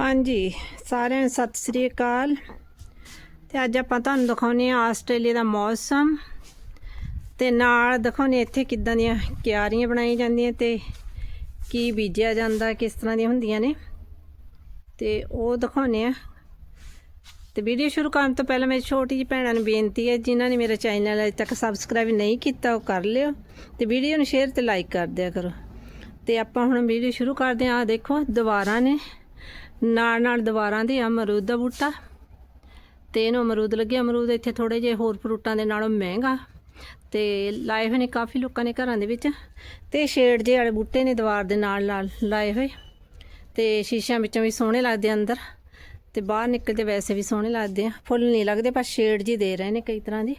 ਹਾਂਜੀ, ਸਾਰਿਆਂ ਨੂੰ ਸਤਿ ਸ੍ਰੀ ਅਕਾਲ। ਤੇ ਅੱਜ ਆਪਾਂ ਤੁਹਾਨੂੰ ਦਿਖਾਉਨੇ ਆ ਆਸਟ੍ਰੇਲੀਆ ਦਾ ਮੌਸਮ। ਤੇ ਨਾਲ ਦਿਖਾਉਨੇ ਇੱਥੇ ਕਿੱਦਾਂ ਦੀਆਂ ਕਿਆਰੀਆਂ ਬਣਾਈਆਂ ਜਾਂਦੀਆਂ ਤੇ ਕੀ ਬੀਜਿਆ ਜਾਂਦਾ, ਕਿਸ ਤਰ੍ਹਾਂ ਦੀਆਂ ਹੁੰਦੀਆਂ ਨੇ। ਤੇ ਉਹ ਦਿਖਾਉਨੇ ਆ। ਤੇ ਵੀਡੀਓ ਸ਼ੁਰੂ ਕਰਨ ਤੋਂ ਪਹਿਲਾਂ ਮੇਰੀ ਛੋਟੀ ਜਿਹੀ ਭੈਣਾਂ ਨੂੰ ਬੇਨਤੀ ਹੈ, ਜਿਨ੍ਹਾਂ ਨੇ ਮੇਰਾ ਚੈਨਲ ਅਜੇ ਤੱਕ ਸਬਸਕ੍ਰਾਈਬ ਨਹੀਂ ਕੀਤਾ, ਉਹ ਕਰ ਲਿਓ। ਤੇ ਵੀਡੀਓ ਨੂੰ ਸ਼ੇਅਰ ਤੇ ਲਾਈਕ ਕਰ ਦਿਆ ਕਰੋ। ਤੇ ਆਪਾਂ ਹੁਣ ਵੀਡੀਓ ਸ਼ੁਰੂ ਕਰਦੇ ਹਾਂ। ਆ ਦੇਖੋ ਦੁਬਾਰਾ ਨੇ। ਨਾਲ ਨਾਲ ਦੀਵਾਰਾਂ ਦੇ ਆ, ਅਮਰੂਦ ਦਾ ਬੂਟਾ। ਤੇ ਇਹਨੂੰ ਅਮਰੂਦ ਲੱਗੇ, ਅਮਰੂਦ ਇੱਥੇ ਥੋੜੇ ਜਿਹੇ ਹੋਰ ਫਰੂਟਾਂ ਦੇ ਨਾਲੋਂ ਮਹਿੰਗਾ। ਤੇ ਲਾਏ ਹੋਏ ਨੇ ਕਾਫੀ ਲੋਕਾਂ ਨੇ ਘਰਾਂ ਦੇ ਵਿੱਚ। ਤੇ ਸ਼ੇਡ ਜੇ ਵਾਲੇ ਬੂਟੇ ਨੇ ਦੀਵਾਰ ਦੇ ਨਾਲ ਨਾਲ ਲਾਏ ਹੋਏ। ਤੇ ਸ਼ੀਸ਼ਿਆਂ ਵਿੱਚੋਂ ਵੀ ਸੋਹਣੇ ਲੱਗਦੇ ਅੰਦਰ। ਤੇ ਬਾਹਰ ਨਿਕਲਦੇ ਵੈਸੇ ਵੀ ਸੋਹਣੇ ਲੱਗਦੇ ਆ। ਫੁੱਲ ਨਹੀਂ ਲੱਗਦੇ, ਪਰ ਸ਼ੇਡ ਜੀ ਦੇ ਰਹੇ ਨੇ ਕਈ ਤਰ੍ਹਾਂ ਦੀ।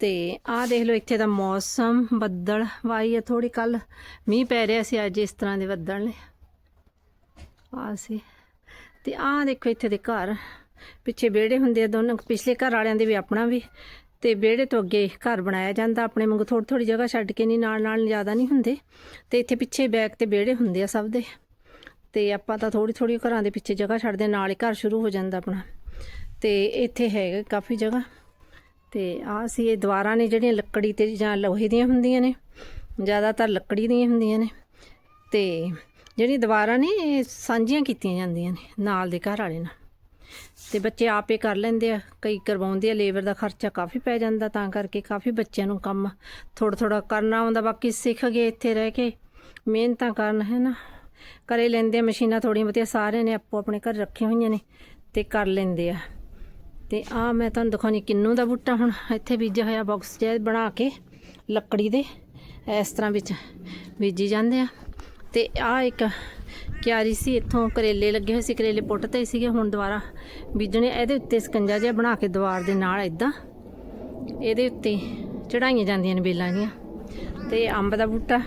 ਤੇ ਆਹ ਦੇਖ ਲਓ, ਇੱਥੇ ਦਾ ਮੌਸਮ, ਬੱਦਲ। ਵਾਈ ਆ ਥੋੜੀ ਕੱਲ ਮੀਂਹ ਪੈ ਰਿਹਾ ਸੀ, ਅੱਜ ਇਸ ਤਰ੍ਹਾਂ ਦੇ ਬੱਦਲ ਨੇ। ਆ ਸੀ। ਤੇ ਆਹ ਦੇਖੋ ਇੱਥੇ ਦੇ ਘਰ। ਪਿੱਛੇ ਵਿਹੜੇ ਹੁੰਦੇ ਆ ਦੋਨੋਂ। ਪਿਛਲੇ ਘਰ ਵਾਲਿਆਂ ਦੇ ਵੀ ਆਪਣਾ ਵੀ। ਤੇ ਵਿਹੜੇ ਤੋਂ ਅੱਗੇ ਘਰ ਬਣਾਇਆ ਜਾਂਦਾ ਆਪਣੇ ਵਾਂਗੂ। ਥੋੜੀ ਥੋੜੀ ਜਗ੍ਹਾ ਛੱਡ ਕੇ ਨਹੀਂ, ਨਾਲ ਨਾਲ ਜ਼ਿਆਦਾ ਨਹੀਂ ਹੁੰਦੇ। ਤੇ ਇੱਥੇ ਪਿੱਛੇ ਬੈਕ ਤੇ ਵਿਹੜੇ ਹੁੰਦੇ ਆ ਸਭ ਦੇ। ਤੇ ਆਪਾਂ ਤਾਂ ਥੋੜੀ ਥੋੜੀ ਘਰਾਂ ਦੇ ਪਿੱਛੇ ਜਗ੍ਹਾ ਛੱਡਦੇ ਨਾਲ ਹੀ ਘਰ ਸ਼ੁਰੂ ਹੋ ਜਾਂਦਾ ਆਪਣਾ। ਤੇ ਇੱਥੇ ਹੈਗਾ ਕਾਫੀ ਜਗ੍ਹਾ। ਤੇ ਆਹ ਸੀ, ਇਹ ਦੀਵਾਰਾਂ ਨੇ ਜਿਹੜੀਆਂ ਲੱਕੜੀ ਤੇ ਜਾਂ ਲੋਹੇ ਦੀਆਂ ਹੁੰਦੀਆਂ ਨੇ। ਜ਼ਿਆਦਾਤਰ ਲੱਕੜੀ ਦੀਆਂ ਹੁੰਦੀਆਂ ਨੇ। ਤੇ ਜਿਹੜੀ ਦੀਵਾਰਾਂ ਨੇ, ਇਹ ਸਾਂਝੀਆਂ ਕੀਤੀਆਂ ਜਾਂਦੀਆਂ ਨੇ, ਨਾਲ ਦੇ ਘਰ ਵਾਲੇ ਨਾਲ। ਤੇ ਬੱਚੇ ਆਪੇ ਕਰ ਲੈਂਦੇ ਆ, ਕਈ ਕਰਵਾਉਂਦੇ ਆ, ਲੇਬਰ ਦਾ ਖਰਚਾ ਕਾਫੀ ਪੈ ਜਾਂਦਾ, ਤਾਂ ਕਰਕੇ ਕਾਫੀ ਬੱਚਿਆਂ ਨੂੰ ਕੰਮ ਥੋੜਾ ਥੋੜਾ ਕਰਨਾ ਆਉਂਦਾ, ਬਾਕੀ ਸਿੱਖ ਗਏ ਇੱਥੇ ਰਹਿ ਕੇ, ਮਿਹਨਤਾਂ ਕਰਨ, ਹੈ ਨਾ। ਕਰੇ ਲੈਂਦੇ ਆ ਮਸ਼ੀਨਾਂ ਥੋੜੀਆਂ ਬਹੁਤੀਆਂ, ਸਾਰਿਆਂ ਨੇ ਆਪੋ ਆਪਣੇ ਘਰ ਰੱਖੀਆਂ ਹੋਈਆਂ ਨੇ ਤੇ ਕਰ ਲੈਂਦੇ ਆ। ਤੇ ਆ ਮੈਂ ਤੁਹਾਨੂੰ ਦਿਖਾਉਣੀ ਕਿੰਨੂ ਦਾ ਬੂਟਾ ਹੁਣ, ਇੱਥੇ ਬੀਜਿਆ ਹੋਇਆ ਬਾਕਸ ਜਿਹਾ ਬਣਾ ਕੇ, ਲੱਕੜੀ ਦੇ, ਇਸ ਤਰ੍ਹਾਂ ਵਿੱਚ ਬੀਜੀ ਜਾਂਦੇ ਆ। ਤੇ ਆ ਇੱਕ ਕਿਆਰੀ ਸੀ, ਇੱਥੋਂ ਕਰੇਲੇ ਲੱਗੇ ਹੋਏ ਸੀ, ਕਰੇਲੇ ਪੁੱਟ ਤੇ ਸੀਗੇ, ਹੁਣ ਦੁਬਾਰਾ ਬੀਜਣੇ ਇਹਦੇ ਉੱਤੇ ਸਕੰਜਾ ਜਿਹਾ ਬਣਾ ਕੇ ਦੀਵਾਰ ਦੇ ਨਾਲ ਇਦਾਂ ਇਹਦੇ ਉੱਤੇ ਚੜਾਈਆਂ ਜਾਂਦੀਆਂ ਨੇ ਬੇਲਾਂ ਜੀਆਂ ਤੇ ਅੰਬ ਦਾ ਬੂਟਾ।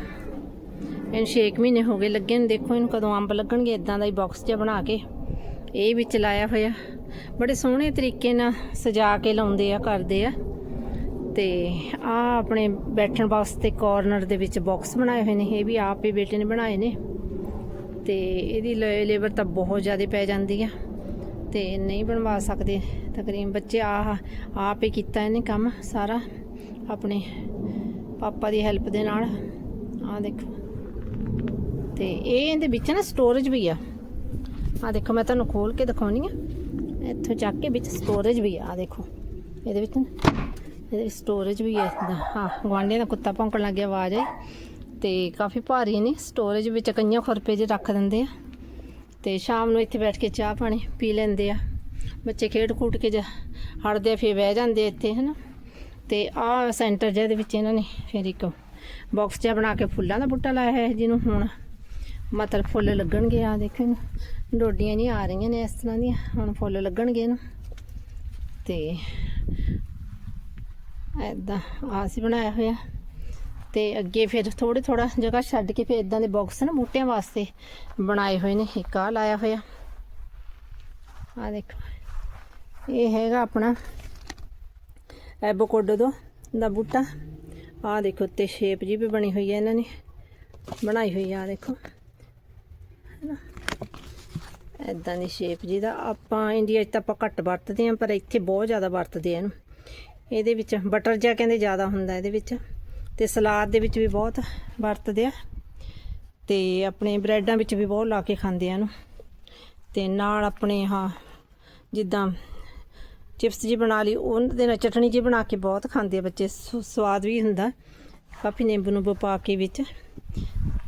ਇਹਨੂੰ 6 ਮਹੀਨੇ ਹੋ ਗਏ ਲੱਗੇ ਨੂੰ। ਦੇਖੋ ਇਹਨੂੰ ਕਦੋਂ ਅੰਬ ਲੱਗਣਗੇ ਇਦਾਂ ਦਾ ਹੀ ਬਾਕਸ ਜਿਹਾ ਬਣਾ ਕੇ। ਇਹ ਵਿੱਚ ਲਾਇਆ ਹੋਇਆ। ਬੜੇ ਸੋਹਣੇ ਤਰੀਕੇ ਨਾਲ ਸਜਾ ਕੇ ਲਾਉਂਦੇ ਆ, ਕਰਦੇ ਆ। ਤੇ ਆ ਆਪਣੇ ਬੈਠਣ ਵਾਸਤੇ ਕਾਰਨਰ ਦੇ ਵਿੱਚ ਬਾਕਸ ਬਣਾਏ ਹੋਏ ਨੇ। ਇਹ ਵੀ ਆਪ ਹੀ ਬੇਟੇ ਨੇ ਬਣਾਏ ਨੇ। ਤੇ ਇਹਦੀ ਲੇਬਰ ਤਾਂ ਬਹੁਤ ਜ਼ਿਆਦਾ ਪੈ ਜਾਂਦੀ ਆ। ਤੇ ਨਹੀਂ ਬਣਵਾ ਸਕਦੇ। ਤਕਰੀਬਨ ਬੱਚੇ ਆ, ਆਪ ਹੀ ਕੀਤਾ ਇਹਨੇ ਕੰਮ ਸਾਰਾ ਆਪਣੇ ਪਾਪਾ ਦੀ ਹੈਲਪ ਦੇ ਨਾਲ। ਆ ਦੇਖੋ। ਤੇ ਇਹ ਇਹਦੇ ਵਿੱਚ ਨਾ ਸਟੋਰੇਜ ਵੀ ਆ। ਆ ਦੇਖੋ, ਮੈਂ ਤੁਹਾਨੂੰ ਖੋਲ ਕੇ ਦਿਖਾਉਣੀ ਆ। ਇੱਥੋਂ ਚੱਕ ਕੇ ਵਿੱਚ ਸਟੋਰੇਜ ਵੀ ਆ। ਆਹ ਦੇਖੋ। ਇਹਦੇ ਵਿੱਚ ਇਹਦੇ ਸਟੋਰੇਜ ਵੀ ਹੈ। ਇਦਾਂ ਹਾਂ ਗਵਾਂਢੀਆਂ ਦਾ ਕੁੱਤਾ ਭੌਂਕਣ ਲੱਗ ਗਿਆ, ਆਵਾਜ਼ ਆਈ। ਤੇ ਕਾਫੀ ਭਾਰੀ ਨੇ। ਸਟੋਰੇਜ ਵਿੱਚ ਕਈਆਂ ਖੁਰਪੇ ਜੇ ਰੱਖ ਦਿੰਦੇ ਆ। ਤੇ ਸ਼ਾਮ ਨੂੰ ਇੱਥੇ ਬੈਠ ਕੇ ਚਾਹ ਪਾਣੀ ਪੀ ਲੈਂਦੇ ਆ। ਬੱਚੇ ਖੇਡ ਖੂਟ ਕੇ ਜਾ ਹਟਦੇ ਆ, ਫਿਰ ਬਹਿ ਜਾਂਦੇ ਇੱਥੇ, ਹਨਾ। ਤੇ ਆਹ ਸੈਂਟਰ ਜਿਹਦੇ ਦੇ ਵਿੱਚ ਇਹਨਾਂ ਨੇ ਫਿਰ ਇੱਕ ਬਾਕਸ ਜਿਹਾ ਬਣਾ ਕੇ ਫੁੱਲਾਂ ਦਾ ਬੂਟਾ ਲਾਇਆ ਹੈ ਜਿਹਨੂੰ ਹੁਣ ਮਤਲਬ ਫੁੱਲ ਲੱਗਣਗੇ। ਆ ਦੇਖੋ ਡੋਡੀਆਂ ਨਹੀਂ ਆ ਰਹੀਆਂ ਨੇ ਇਸ ਤਰ੍ਹਾਂ ਦੀਆਂ। ਹੁਣ ਫੁੱਲ ਲੱਗਣਗੇ ਇਹਨੂੰ। ਤੇ ਐਦਾਂ ਆਸ ਬਣਾਇਆ ਹੋਇਆ। ਤੇ ਅੱਗੇ ਫਿਰ ਥੋੜੇ ਥੋੜਾ ਜਗ੍ਹਾ ਛੱਡ ਕੇ ਫਿਰ ਇਦਾਂ ਦੇ ਬਾਕਸ ਨਾ ਬੂਟਿਆਂ ਵਾਸਤੇ ਬਣਾਏ ਹੋਏ ਨੇ। ਇੱਕ ਆ ਲਾਇਆ ਹੋਇਆ। ਆ ਦੇਖੋ। ਇਹ ਹੈਗਾ ਆਪਣਾ ਐਬੋਕੋਡੋ ਦੋ ਦਾ ਬੂਟਾ। ਆ ਦੇਖੋ ਤੇ ਸ਼ੇਪ ਜੀ ਵੀ ਬਣੀ ਹੋਈ ਹੈ ਇਹਨਾਂ ਨੇ ਬਣਾਈ ਹੋਈ ਆ ਦੇਖੋ। ਐਦਾਂ ਦੀ ਸ਼ੇਪ ਜੀ ਦਾ ਆਪਾਂ ਇੰਡੀਆ 'ਚ ਤਾਂ ਆਪਾਂ ਘੱਟ ਵਰਤਦੇ ਆਂ ਪਰ ਇੱਥੇ ਬਹੁਤ ਜ਼ਿਆਦਾ ਵਰਤਦੇ ਆ ਇਹਨੂੰ। ਇਹਦੇ ਵਿੱਚ ਬਟਰ ਜਿਹਾ ਕਹਿੰਦੇ ਜ਼ਿਆਦਾ ਹੁੰਦਾ ਇਹਦੇ ਵਿੱਚ। ਤੇ ਸਲਾਦ ਦੇ ਵਿੱਚ ਵੀ ਬਹੁਤ ਵਰਤਦੇ ਆ। ਤੇ ਆਪਣੇ ਬ੍ਰੈਡਾਂ ਵਿੱਚ ਵੀ ਬਹੁਤ ਲਾ ਕੇ ਖਾਂਦੇ ਆ ਇਹਨੂੰ। ਤੇ ਨਾਲ ਆਪਣੇ ਹਾਂ ਜਿੱਦਾਂ ਚਿਪਸ ਜੀ ਬਣਾ ਲਈ ਉਹਨਾਂ ਦੇ ਨਾਲ ਚਟਣੀ ਜੀ ਬਣਾ ਕੇ ਬਹੁਤ ਖਾਂਦੇ ਆ ਬੱਚੇ। ਸੁ- ਸਵਾਦ ਵੀ ਹੁੰਦਾ ਕਾਫੀ ਨਿੰਬੂ ਨੂੰ ਪਾ ਕੇ ਵਿੱਚ।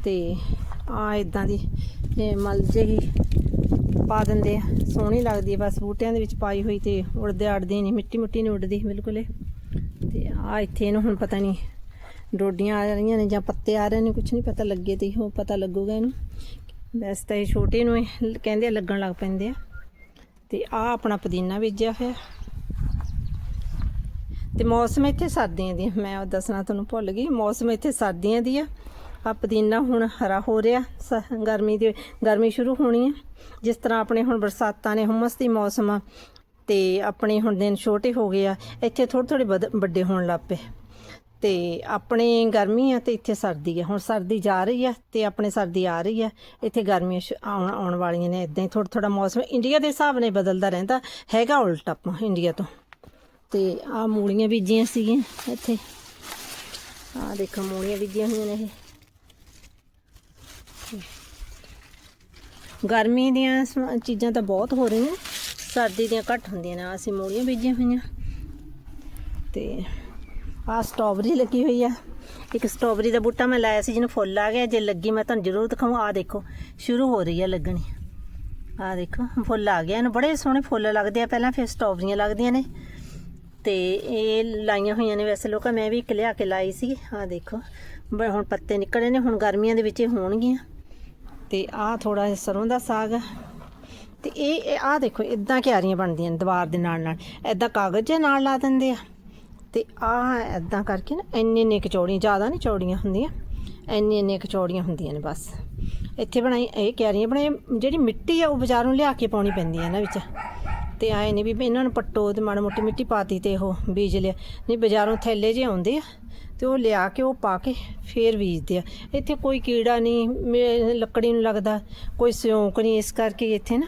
ਤੇ ਆ ਇਦਾਂ ਦੀ ਮਲ ਜੇਗੀ ਪਾ ਦਿੰਦੇ ਆ। ਸੋਹਣੀ ਲੱਗਦੀ ਹੈ ਬਸ ਬੂਟਿਆਂ ਦੇ ਵਿੱਚ ਪਾਈ ਹੋਈ ਤੇ ਉੜਦੇ ਅੜਦੇ ਨਹੀਂ, ਮਿੱਟੀ ਮੁੱਟੀ ਨਹੀਂ ਉੱਡਦੀ ਬਿਲਕੁਲ ਇਹ। ਤੇ ਆ ਇੱਥੇ ਇਹਨੂੰ ਹੁਣ ਪਤਾ ਨਹੀਂ ਡੋਡੀਆਂ ਆ ਰਹੀਆਂ ਨੇ ਜਾਂ ਪੱਤੇ ਆ ਰਹੇ ਨੇ ਕੁਝ ਨਹੀਂ ਪਤਾ ਲੱਗੇ ਤੇ ਉਹ ਪਤਾ ਲੱਗੂਗਾ ਇਹਨੂੰ। ਵੈਸੇ ਤਾਂ ਇਹ ਛੋਟੇ ਨੂੰ ਕਹਿੰਦੇ ਆ ਲੱਗਣ ਲੱਗ ਪੈਂਦੇ ਆ। ਤੇ ਆ ਆਪਣਾ ਪੁਦੀਨਾ ਵੇਜਿਆ ਹੋਇਆ। ਤੇ ਮੌਸਮ ਇੱਥੇ ਸਰਦੀਆਂ ਦੀ ਮੈਂ ਉਹ ਦੱਸਣਾ ਤੁਹਾਨੂੰ ਭੁੱਲ ਗਈ, ਮੌਸਮ ਇੱਥੇ ਸਰਦੀਆਂ ਦੀ ਆ। ਆ ਪੁਦੀਨਾ ਹੁਣ ਹਰਾ ਹੋ ਰਿਹਾ, ਸ- ਗਰਮੀ ਦੀ, ਗਰਮੀ ਸ਼ੁਰੂ ਹੋਣੀ ਹੈ ਜਿਸ ਤਰ੍ਹਾਂ ਆਪਣੇ ਹੁਣ ਬਰਸਾਤਾਂ ਨੇ ਹੁਮਸ ਦੀ ਮੌਸਮ ਆ, ਤੇ ਆਪਣੇ ਹੁਣ ਦਿਨ ਛੋਟੇ ਹੋ ਗਏ ਆ, ਇੱਥੇ ਥੋੜੇ ਥੋੜੇ ਵੱਡੇ ਹੋਣ ਲੱਗ ਪਏ। ਤੇ ਆਪਣੇ ਗਰਮੀ ਆ ਤੇ ਇੱਥੇ ਸਰਦੀ ਆ, ਹੁਣ ਸਰਦੀ ਜਾ ਰਹੀ ਆ ਤੇ ਆਪਣੇ ਸਰਦੀ ਆ ਰਹੀ ਆ, ਇੱਥੇ ਗਰਮੀਆਂ ਸ਼ੁ- ਆਉਣ ਆਉਣ ਵਾਲੀਆਂ ਨੇ ਇਦਾਂ ਹੀ ਥੋੜਾ ਥੋੜਾ ਮੌਸਮ, ਇੰਡੀਆ ਦੇ ਹਿਸਾਬ ਨਾਲ ਬਦਲਦਾ ਰਹਿੰਦਾ, ਹੈਗਾ ਉਲਟ ਆਪਾਂ ਇੰਡੀਆ ਤੋਂ। ਤੇ ਆ ਮੂਲੀਆਂ ਬੀਜੀਆਂ ਸੀਗੀਆਂ ਇੱਥੇ। ਆ ਦੇਖੋ ਮੂਲੀਆਂ ਬੀਜੀਆਂ ਹੋਈਆਂ ਨੇ ਇਹ। ਗਰਮੀ ਦੀਆਂ ਸਮ- ਚੀਜ਼ਾਂ ਤਾਂ ਬਹੁਤ ਹੋ ਰਹੀਆਂ। ਸਰਦੀ ਦੀਆਂ ਘੱਟ ਹੁੰਦੀਆਂ ਨੇ ਅਸੀਂ ਮੂਲੀਆਂ ਬੀਜੀਆਂ ਹੋਈਆਂ। ਤੇ ਆ ਸਟ੍ਰਾਬੇਰੀ ਲੱਗੀ ਹੋਈ ਆ। ਇੱਕ ਸਟ੍ਰਾਬੇਰੀ ਦਾ ਬੂਟਾ ਮੈਂ ਲਾਇਆ ਸੀ, ਜਿਹਨੂੰ ਫੁੱਲ ਆ ਗਿਆ। ਜੇ ਲੱਗੀ ਮੈਂ ਤੁਹਾਨੂੰ ਜ਼ਰੂਰ ਦਿਖਾਵਾਂ ਆ ਦੇਖੋ, ਸ਼ੁਰੂ ਹੋ ਰਹੀ ਆ ਲੱਗਣੀ। ਆ ਦੇਖੋ, ਫੁੱਲ ਆ ਗਿਆ। ਇਹਨੂੰ ਬੜੇ ਸੋਹਣੇ ਫੁੱਲ ਲੱਗਦੇ ਆ। ਪਹਿਲਾਂ ਫਿਰ ਸਟ੍ਰਾਬੇਰੀਆਂ ਲੱਗਦੀਆਂ ਨੇ। ਤੇ ਇਹ ਲਾਈਆਂ ਹੋਈਆਂ ਨੇ ਵੈਸੇ ਲੋਕਾਂ। ਮੈਂ ਵੀ ਇੱਕ ਲਿਆ ਕੇ ਲਾਈ ਸੀ। ਆ ਦੇਖੋ, ਬ- ਹੁਣ ਪੱਤੇ ਨਿਕਲੇ ਨੇ। ਹੁਣ ਗਰਮੀਆਂ ਦੇ ਵਿੱਚ ਇਹ ਹੋਣਗੀਆਂ। ਤੇ ਆਹ ਥੋੜਾ ਜਿਹਾ ਸਰੋਂ ਦਾ ਸਾਗ ਆ। ਤੇ ਇਹ ਆਹ ਦੇਖੋ ਇਦਾਂ ਕਿਆਰੀਆਂ ਬਣਦੀਆਂ ਨੇ ਦੀਵਾਰ ਦੇ ਨਾਲ ਨਾਲ। ਇਦਾਂ ਕਾਗਜ਼ ਦੇ ਨਾਲ ਲਾ ਦਿੰਦੇ ਆ। ਤੇ ਆਹ ਇਦਾਂ ਕਰਕੇ ਨਾ, ਇੰਨੇ ਇੰਨੇ ਕਚੌੜੀਆਂ ਜ਼ਿਆਦਾ ਨਹੀਂ ਚੌੜੀਆਂ ਹੁੰਦੀਆਂ। ਇੰਨੇ ਇੰਨੇ ਕਚੌੜੀਆਂ ਹੁੰਦੀਆਂ ਨੇ ਬਸ। ਇੱਥੇ ਬਣਾਈ, ਇਹ ਕਿਆਰੀਆਂ ਬਣਾਈ, ਜਿਹੜੀ ਮਿੱਟੀ ਆ ਉਹ ਬਾਜ਼ਾਰੋਂ ਲਿਆ ਕੇ ਪਾਉਣੀ ਪੈਂਦੀ ਹੈ ਇਹਨਾਂ ਵਿੱਚ। ਤੇ ਆਏ ਨਹੀਂ ਵੀ ਇਹਨਾਂ ਨੂੰ ਪੱਟੋ ਤੇ ਮਾੜੀ ਮੋਟੀ ਮਿੱਟੀ ਪਾਤੀ ਤੇ ਉਹ ਬੀਜ ਲਿਆ। ਨਹੀਂ, ਬਾਜ਼ਾਰੋਂ ਥੈਲੇ ਜੇ ਆਉਂਦੇ ਆ। ਤੇ ਉਹ ਲਿਆ ਕੇ ਉਹ ਪਾ ਕੇ ਫੇਰ ਬੀਜਦੇ ਆ। ਇੱਥੇ ਕੋਈ ਕੀੜਾ ਨਹੀਂ ਮੇ- ਲੱਕੜੀ ਨੂੰ ਲੱਗਦਾ, ਕੋਈ ਸਿਉਂਕ ਨਹੀਂ। ਇਸ ਕਰਕੇ ਇੱਥੇ ਨਾ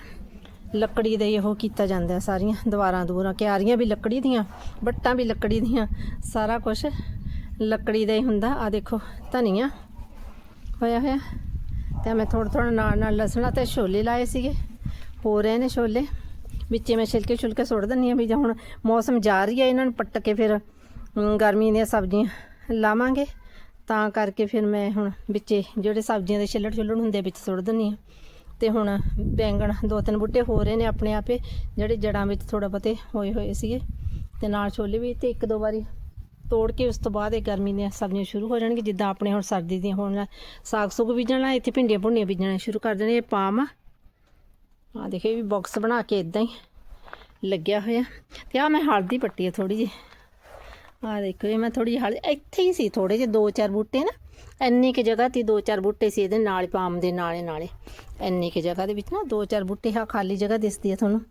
ਲੱਕੜੀ ਦਾ ਹੀ ਉਹ ਕੀਤਾ ਜਾਂਦਾ ਸਾਰੀਆਂ ਦੀਵਾਰਾਂ ਦੂਰਾਂ ਕਿਆਰੀਆਂ ਵੀ ਲੱਕੜੀ ਦੀਆਂ ਬੱਟਾਂ ਵੀ ਲੱਕੜੀ ਦੀਆਂ, ਸਾਰਾ ਕੁਝ ਲੱਕੜੀ ਦਾ ਹੀ ਹੁੰਦਾ। ਆ ਦੇਖੋ, ਧਨੀਆ ਹੋਇਆ ਹੋਇਆ। ਤੇ ਮੈਂ ਥੋੜਾ ਥੋੜਾ ਨਾਲ ਨਾਲ ਲਸਣਾ ਤੇ ਛੋਲੇ ਲਾਏ ਸੀਗੇ। ਹੋ ਰਹੇ ਨੇ ਛੋਲੇ। ਵਿੱਚੇ ਮੈਂ ਛਿਲਕੇ ਛੁਲਕੇ ਸੁੱਟ ਦਿੰਨੀ ਆ ਵੀ ਜੇ ਹੁਣ ਮੌਸਮ ਜਾ ਰਹੀ ਹੈ, ਇਹਨਾਂ ਨੂੰ ਪੱਟ ਕੇ ਫਿਰ ਗਰਮੀ ਦੀਆਂ ਸਬਜ਼ੀਆਂ ਲਾਵਾਂਗੇ। ਤਾਂ ਕਰਕੇ ਫਿਰ ਮੈਂ ਹੁਣ ਵਿੱਚੇ ਜਿਹੜੇ ਸਬਜ਼ੀਆਂ ਦੇ ਛਿੱਲੜ ਛੁੱਲੜ ਹੁੰਦੇ ਵਿੱਚ ਸੁੱਟ ਦਿੰਨੀ ਆ ਤੇ ਹੁਣ ਬੈਂਗਣ ਦੋ ਤਿੰਨ ਬੂਟੇ ਹੋ ਰਹੇ ਨੇ ਆਪਣੇ ਆਪੇ, ਜਿਹੜੇ ਜੜਾਂ ਵਿੱਚ ਥੋੜਾ ਬਤੇ ਹੋਏ ਹੋਏ ਸੀਗੇ। ਤੇ ਨਾਲ ਛੋਲੇ ਵੀ ਤੇ ਇੱਕ ਦੋ ਵਾਰੀ ਤੋੜ ਕੇ ਉਸ ਤੋਂ ਬਾਅਦ ਇਹ ਗਰਮੀ ਦੀਆਂ ਸਬਜ਼ੀਆਂ ਸ਼ੁਰੂ ਹੋ ਜਾਣਗੀਆਂ, ਜਿੱਦਾਂ ਆਪਣੇ ਹੁਣ ਸਰਦੀ ਦੀਆਂ ਹੋਣ ਸਾਗ ਸੁਗ ਬੀਜਣਾ ਇੱਥੇ ਭਿੰਡੀਆਂ ਭੁੰਡੀਆਂ ਬੀਜਣਾ ਸ਼ੁਰੂ ਕਰ ਦੇਣੇ ਇਹ ਪਾਮ ਆ। ਆ ਦੇਖੋ, ਇਹ ਵੀ ਬਾਕਸ ਬਣਾ ਕੇ ਇਦਾਂ ਹੀ ਲੱਗਿਆ ਹੋਇਆ। ਤੇ ਆ ਮੈਂ ਹਲਦੀ ਪੱਟੀ ਹੈ ਥੋੜੀ ਜਿਹੀ। ਆ ਦੇਖੋ ਇਹ ਮੈਂ ਥੋੜੀ ਜਿਹੀ ਹਲਦੀ ਇੱਥੇ ਹੀ ਸੀ ਥੋੜੇ ਜਿਹੇ, ਦੋ ਚਾਰ ਬੂਟੇ ਨਾ, ਇੰਨੀ ਕਿ ਜਗ੍ਹਾ ਤੇ ਦੋ ਚਾਰ ਬੂਟੇ ਸੀ ਇਹਦੇ ਨਾਲ, ਪਾਮ ਦੇ ਨਾਲੇ ਨਾਲੇ, ਇੰਨੀ ਕਿ ਜਗ੍ਹਾ ਦੇ ਵਿੱਚ ਨਾ, ਦੋ ਚਾਰ ਬੂਟੇ ਆ ਖਾਲੀ ਜਗ੍ਹਾ ਦਿਸਦੀ ਹੈ ਤੁਹਾਨੂੰ,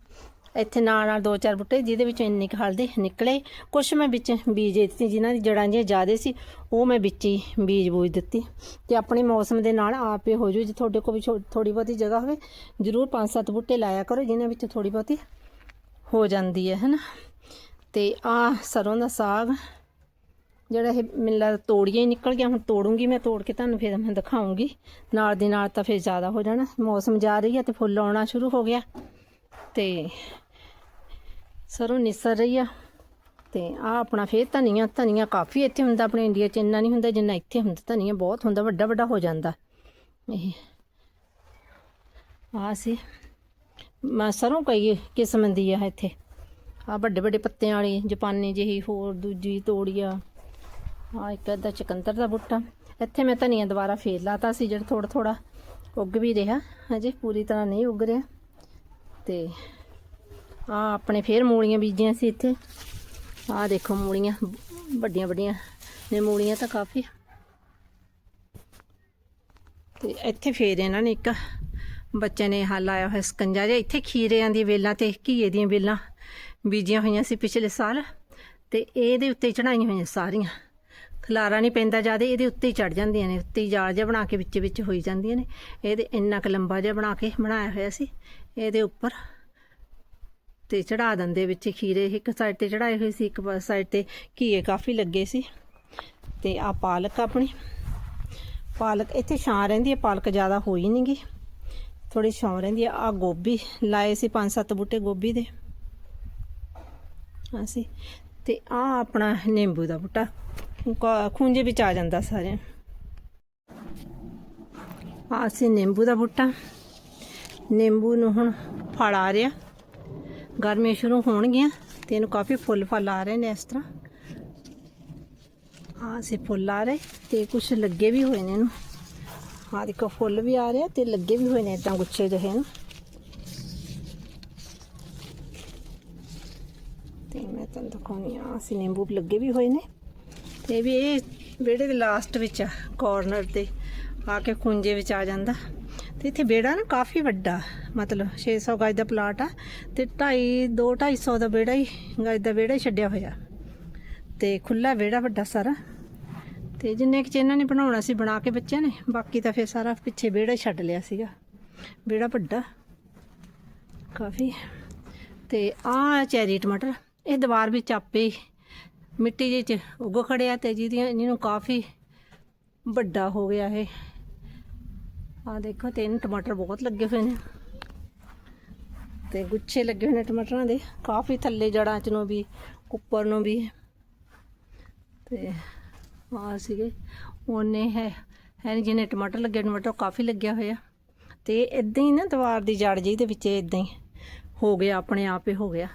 ਇੱਥੇ ਨਾਲ ਨਾਲ ਦੋ ਚਾਰ ਬੂਟੇ, ਜਿਹਦੇ ਵਿੱਚੋਂ ਇੰਨੇ ਕੁ ਹਲਦੇ ਨਿਕਲੇ, ਕੁਛ ਮੈਂ ਵਿੱਚ ਬੀਜ ਦਿੱਤੀ, ਜਿਨ੍ਹਾਂ ਦੀ ਜੜਾਂ ਜਿਹੀਆਂ ਜ਼ਿਆਦੇ ਸੀ, ਉਹ ਮੈਂ ਵਿੱਚ ਹੀ ਬੀਜ ਬੂਜ ਦਿੱਤੀ, ਤੇ ਆਪਣੇ ਮੌਸਮ ਦੇ ਨਾਲ ਆਪੇ ਹੋ ਜੂ, ਜੇ ਤੁਹਾਡੇ ਕੋਲ ਵੀ ਥੋੜੀ ਬਹੁਤੀ ਜਗ੍ਹਾ ਹੋਵੇ, ਜ਼ਰੂਰ ਪੰਜ ਸੱਤ ਬੂਟੇ ਲਾਇਆ ਕਰੋ, ਜਿਨ੍ਹਾਂ ਵਿੱਚ ਥੋੜੀ ਬਹੁਤੀ ਹੋ ਜਾਂਦੀ ਹੈ ਹੈਨਾ ਤੇ ਆ ਸਰੋਂ ਦਾ ਸਾਗ, ਜਿਹੜਾ ਇਹ ਮੈਨੂੰ ਤੋੜੀਆਂ ਹੀ ਨਿਕਲ ਗਿਆ, ਹੁਣ ਤੋੜੂੰਗੀ ਮੈਂ, ਤੋੜ ਕੇ ਤੁਹਾਨੂੰ ਫਿਰ ਮੈਂ ਦਿਖਾਉਂਗੀ। ਨਾਲ ਦੀ ਨਾਲ ਤਾਂ ਫਿਰ ਜ਼ਿਆਦਾ ਹੋ ਜਾਣਾ, ਮੌਸਮ ਜਾ ਰਹੀ ਹੈ ਤੇ ਫੁੱਲ ਆਉਣਾ ਸ਼ੁਰੂ ਹੋ ਗਿਆ। ਤੇ ਸਰੋਂ ਨਿਸਰ ਰਹੀ ਆ, ਤੇ ਆ ਆਪਣਾ ਫੇਰ ਧਨੀਆ ਧਨੀਆ ਕਾਫੀ ਇੱਥੇ ਹੁੰਦਾ ਆਪਣੇ ਇੰਡੀਆ 'ਚ, ਇੰਨਾ ਨਹੀਂ ਹੁੰਦਾ ਜਿੰਨਾ ਇੱਥੇ ਹੁੰਦਾ, ਧਨੀਆ ਬਹੁਤ ਹੁੰਦਾ, ਵੱਡਾ ਵੱਡਾ ਹੋ ਜਾਂਦਾ। ਇਹ ਆ ਸੀ ਸਰੋਂ ਕਈ ਕਿਸਮ ਦੀ ਆ ਇੱਥੇ। ਆ ਵੱਡੇ ਵੱਡੇ ਪੱਤਿਆਂ ਵਾਲੀ, ਜਪਾਨੀ ਜਿਹੀ, ਹੋਰ ਦੂਜੀ ਤੋੜੀਆ। ਆ ਇੱਕ ਅੱਧਾ ਚਕੰਦਰ ਦਾ ਬੂਟਾ। ਇੱਥੇ ਮੈਂ ਧਨੀਆ ਦੁਬਾਰਾ ਫੇਰ ਲਾਤਾ ਸੀ, ਜਿਹੜਾ ਥੋੜਾ ਥੋੜਾ ਉੱਗ ਵੀ ਰਿਹਾ। ਹਜੇ ਪੂਰੀ ਤਰ੍ਹਾਂ ਨਹੀਂ ਉੱਗ ਰਿਹਾ। ਤੇ ਆ ਆਪਣੇ ਫੇਰ ਮੂਲੀਆਂ ਬੀਜੀਆਂ ਸੀ ਇੱਥੇ। ਆ ਦੇਖੋ ਮੂਲੀਆਂ, ਵੱਡੀਆਂ ਵੱਡੀਆਂ ਨੇ ਮੂਲੀਆਂ ਤਾਂ ਕਾਫੀ। ਤੇ ਇੱਥੇ ਫੇਰ ਇਹਨਾਂ ਨੇ ਇੱਕ ਬੱਚੇ ਨੇ ਹਾਲ ਲਾਇਆ ਹੋਇਆ ਸਕੰਜਾ ਜਿਹਾ। ਇੱਥੇ ਖੀਰਿਆਂ ਦੀ ਵੇਲਾਂ ਤੇ ਘੀਏ ਦੀਆਂ ਵੇਲਾਂ। ਬੀਜੀਆਂ ਹੋਈਆਂ ਸੀ ਪਿਛਲੇ ਸਾਲ ਤੇ ਇਹਦੇ ਉੱਤੇ ਚੜਾਈਆਂ ਹੋਈਆਂ ਸਾਰੀਆਂ। ਖਲਾਰਾ ਨਹੀਂ ਪੈਂਦਾ ਜ਼ਿਆਦਾ, ਇਹਦੇ ਉੱਤੇ ਹੀ ਚੜ ਜਾਂਦੀਆਂ ਨੇ, ਉੱਤੇ ਹੀ ਜਾਲ ਜਿਹਾ ਬਣਾ ਕੇ ਵਿੱਚ ਵਿੱਚ ਹੋਈ ਜਾਂਦੀਆਂ ਨੇ। ਇਹਦੇ ਇੰਨਾ ਕੁ ਲੰਬਾ ਜਿਹਾ ਬਣਾ ਕੇ ਬਣਾਇਆ ਹੋਇਆ ਸੀ। ਇਹਦੇ ਉੱਪਰ ਤੇ ਚੜਾ ਦਿੰਦੇ ਵਿੱਚ ਖੀਰੇ, ਇੱਕ ਸਾਈਡ ਤੇ ਚੜਾਏ ਹੋਏ ਸੀ, ਇੱਕ ਸਾਈਡ ਤੇ ਘੀਏ ਕਾਫੀ ਲੱਗੇ ਸੀ। ਤੇ ਆ ਪਾਲਕ ਆਪਣੀ, ਪਾਲਕ ਇੱਥੇ ਛਾਂ ਰਹਿੰਦੀ ਹੈ, ਪਾਲਕ ਜ਼ਿਆਦਾ ਹੋਈ ਨਹੀਂਗੀ ਥੋੜੀ ਛਾਂ ਰਹਿੰਦੀ ਆ ਆ ਗੋਭੀ ਲਾਏ ਸੀ ਪੰਜ ਸੱਤ ਬੂਟੇ ਗੋਭੀ ਦੇ। ਅਸੀਂ। ਤੇ ਆ ਆਪਣਾ ਨਿੰਬੂ ਦਾ ਬੂਟਾ। ਕ- ਖੂੰਜੇ ਵਿੱਚ ਆ ਜਾਂਦਾ ਸਾਰੇ। ਆ ਅਸੀਂ ਨਿੰਬੂ ਦਾ ਬੂਟਾ। ਨਿੰਬੂ ਨੂੰ ਹੁਣ ਫਲ ਆ ਰਿਹਾ। ਗਰਮੀਆਂ ਸ਼ੁਰੂ ਹੋਣਗੀਆਂ ਤੇ ਇਹਨੂੰ ਕਾਫੀ ਫੁੱਲ ਫਲ ਆ ਰਹੇ ਨੇ ਇਸ ਤਰ੍ਹਾਂ। ਆ ਸੇ ਫੁੱਲ ਆ ਰਹੇ ਤੇ ਕੁਝ ਲੱਗੇ ਵੀ ਹੋਏ ਨੇ ਇਹਨੂੰ। ਆ ਦੇਖੋ, ਫੁੱਲ ਵੀ ਆ ਰਿਹਾ ਆ ਤੇ ਲੱਗੇ ਵੀ ਹੋਏ ਨੇ ਇਦਾਂ ਗੁੱਛੇ ਜਿਹੇ ਨੂੰ ਤੇ ਮੈਂ ਤੁਹਾਨੂੰ ਦਿਖਾਉਣੀ ਆ ਅਸੀਂ ਨਿੰਬੂ ਲੱਗੇ ਵੀ ਹੋਏ ਨੇ। ਤੇ ਵੀ ਇਹ ਵਿਹੜੇ ਦੇ ਲਾਸਟ ਵਿੱਚ ਆ ਕਾਰਨਰ ਤੇ। ਆ ਕੇ ਖੁੰਝੇ ਵਿੱਚ ਆ ਜਾਂਦਾ। ਤੇ ਇੱਥੇ ਵਿਹੜਾ ਨਾ ਕਾਫੀ ਵੱਡਾ, ਮਤਲਬ 600 ਗਜ ਦਾ ਪਲਾਟ ਆ। ਤੇ 2.5 2 250 ਦਾ ਵਿਹੜਾ ਹੀ, ਗਜ ਦਾ ਵਿਹੜਾ ਹੀ ਛੱਡਿਆ ਹੋਇਆ। ਤੇ ਖੁੱਲਾ ਵਿਹੜਾ ਵੱਡਾ ਸਾਰਾ। ਤੇ ਜਿੰਨੇ ਕੁ ਚ ਇਹਨਾਂ ਨੇ ਬਣਾਉਣਾ ਸੀ, ਬਣਾ ਕੇ ਬੱਚਿਆਂ ਨੇ, ਬਾਕੀ ਤਾਂ ਫਿਰ ਸਾਰਾ ਪਿੱਛੇ ਵਿਹੜਾ ਛੱਡ ਲਿਆ ਸੀਗਾ। ਵਿਹੜਾ ਵੱਡਾ। ਕਾਫੀ। ਤੇ ਆ ਚੈਰੀ ਟਮਾਟਰ। ਇਹ ਦੀਵਾਰ ਵਿੱਚ ਆਪੇ ਹੀ ਮਿੱਟੀ ਜਿਹੇ ਚ ਉੱਗ ਖੜਿਆ ਤੇ ਜਿਹਦੀਆਂ ਇਹਨੂੰ ਕਾਫੀ ਵੱਡਾ ਹੋ ਗਿਆ ਇਹ। ਆ ਦੇਖੋ, ਤਿੰਨ ਟਮਾਟਰ ਬਹੁਤ ਲੱਗੇ ਹੋਏ ਨੇ। ਤੇ ਗੁੱਛੇ ਲੱਗੇ ਹੋਏ ਨੇ ਟਮਾਟਰਾਂ ਦੇ। ਕਾਫੀ ਥੱਲੇ ਜੜਾਂ ਚ ਨੂੰ ਵੀ, ਉੱਪਰ ਨੂੰ ਵੀ। ਤੇ ਆ ਸੀਗੇ। ਉਹਨੇ ਹੈ ਹੈ ਜਿਹਨੇ ਟਮਾਟਰ ਲੱਗੇ, ਟਮਾਟਰ ਕਾਫੀ ਲੱਗਿਆ ਹੋਇਆ। ਤੇ ਇਦਾਂ ਹੀ ਨਾ ਦੀਵਾਰ ਦੀ ਜੜ ਜਿਹੀ ਦੇ ਵਿੱਚ ਇਦਾਂ ਹੀ ਹੋ ਗਿਆ, ਆਪਣੇ ਆਪ ਹੀ ਹੋ ਗਿਆ।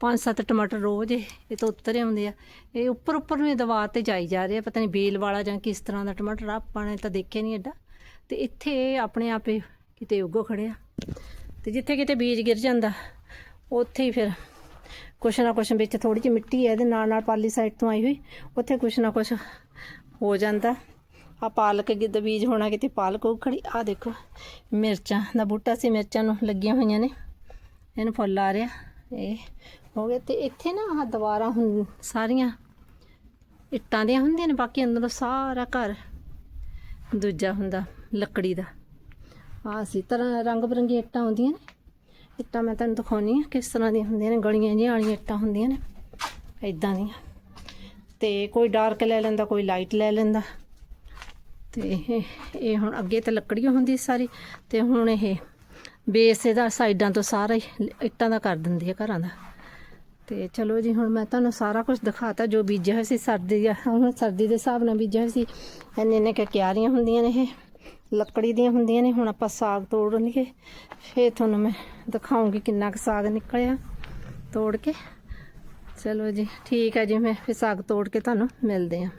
ਪੰਜ ਸੱਤ ਟਮਾਟਰ ਰੋਜ਼ ਇਹ ਇਹ ਤੋਂ ਉੱਤਰ ਆਉਂਦੇ ਆ। ਇਹ ਉੱਪਰ ਉੱਪਰ ਨੂੰ ਇਹ ਦੀਵਾਰ ਤੇ ਜਾਈ ਜਾ ਰਹੇ ਆ ਪਤਾ ਨਹੀਂ ਬੇਲ ਵਾਲਾ ਜਾਂ ਕਿਸ ਤਰ੍ਹਾਂ ਦਾ ਟਮਾਟਰ ਆ, ਆਪਾਂ ਨੇ ਤਾਂ ਦੇਖਿਆ ਨਹੀਂ ਐਡਾ। ਤੇ ਇੱਥੇ ਇਹ ਆਪਣੇ ਆਪ ਹੀ ਕਿਤੇ ਉੱਗੋ ਖੜਿਆ ਤੇ ਜਿੱਥੇ ਕਿਤੇ ਬੀਜ ਗਿਰ ਜਾਂਦਾ ਉੱਥੇ ਹੀ ਫਿਰ ਕੁਛ ਨਾ ਕੁਛ ਵਿੱਚ ਥੋੜੀ ਜਿਹੀ ਮਿੱਟੀ ਹੈ ਇਹਦੇ ਨਾਲ ਨਾਲ ਪਾਲੀ ਸਾਈਡ ਤੋਂ ਆਈ ਹੋਈ ਉੱਥੇ ਕੁਛ ਨਾ ਕੁਛ ਹੋ ਜਾਂਦਾ। ਆ ਪਾਲਕ ਗਿੱਦ ਬੀਜ ਹੋਣਾ ਕਿਤੇ ਪਾਲਕ ਉਹ ਖੜੀ ਆ ਦੇਖੋ ਮਿਰਚਾਂ ਦਾ ਬੂਟਾ ਸੀ ਮਿਰਚਾਂ ਨੂੰ ਲੱਗੀਆਂ ਹੋਈਆਂ ਨੇ ਇਹਨੂੰ ਫੁੱਲ ਆ ਰਿਹਾ ਇਹ ਹੋ ਗਏ ਤੇ ਇੱਥੇ ਨਾ ਆਹ ਦੀਵਾਰਾਂ ਹੁਣ ਸਾਰੀਆਂ ਇੱਟਾਂ ਦੀਆਂ ਹੁੰਦੀਆਂ ਨੇ, ਬਾਕੀ ਅੰਦਰੋਂ ਸਾਰਾ ਘਰ ਦੂਜਾ ਹੁੰਦਾ ਲੱਕੜੀ ਦਾ। ਆਹ ਸੀ ਤਰ੍ਹਾਂ ਰੰਗ ਬਰੰਗੀਆਂ ਇੱਟਾਂ ਹੁੰਦੀਆਂ ਨੇ। ਇੱਟਾਂ ਮੈਂ ਤੁਹਾਨੂੰ ਦਿਖਾਉਣੀ ਆ ਕਿਸ ਤਰ੍ਹਾਂ ਦੀਆਂ ਹੁੰਦੀਆਂ ਨੇ, ਗਲੀਆਂ ਜਿਹੀਆਂ ਵਾਲੀਆਂ ਇੱਟਾਂ ਹੁੰਦੀਆਂ ਨੇ ਇਦਾਂ ਦੀਆਂ। ਤੇ ਕੋਈ ਡਾਰਕ ਲੈ ਲੈਂਦਾ, ਕੋਈ ਲਾਈਟ ਲੈ ਲੈਂਦਾ। ਤੇ ਇਹ ਇਹ ਹੁਣ ਅੱਗੇ ਤਾਂ ਲੱਕੜੀਆਂ ਹੁੰਦੀ ਸਾਰੀ, ਤੇ ਹੁਣ ਇਹ ਬੇਸ ਇਹਦਾ ਸਾਈਡਾਂ ਤੋਂ ਸਾਰਾ ਹੀ ਇੱਟਾਂ ਦਾ ਕਰ ਦਿੰਦੀ ਹੈ ਘਰਾਂ ਦਾ। ਤੇ ਚਲੋ ਜੀ, ਹੁਣ ਮੈਂ ਤੁਹਾਨੂੰ ਸਾਰਾ ਕੁਝ ਦਿਖਾਤਾ, ਜੋ ਬੀਜਿਆ ਹੋਇਆ ਸੀ ਸਰਦੀ ਦਾ। ਹੁਣ ਸਰਦੀ ਦੇ ਹਿਸਾਬ ਨਾਲ ਬੀਜਿਆ ਹੋਇਆ ਸੀ। ਇੰਨੇ ਇੰਨੇ ਕੁ ਕਿਆਰੀਆਂ ਹੁੰਦੀਆਂ ਨੇ ਇਹ, ਲੱਕੜੀ ਦੀਆਂ ਹੁੰਦੀਆਂ ਨੇ। ਹੁਣ ਆਪਾਂ ਸਾਗ ਤੋੜ ਲਈਏ। ਫੇਰ ਤੁਹਾਨੂੰ ਮੈਂ ਦਿਖਾਉਂਗੀ ਕਿੰਨਾ ਕੁ ਸਾਗ ਨਿਕਲਿਆ ਤੋੜ ਕੇ। ਚਲੋ ਜੀ, ਠੀਕ ਹੈ ਜੀ, ਮੈਂ ਫਿਰ ਸਾਗ ਤੋੜ ਕੇ ਤੁਹਾਨੂੰ ਮਿਲਦੇ ਹਾਂ।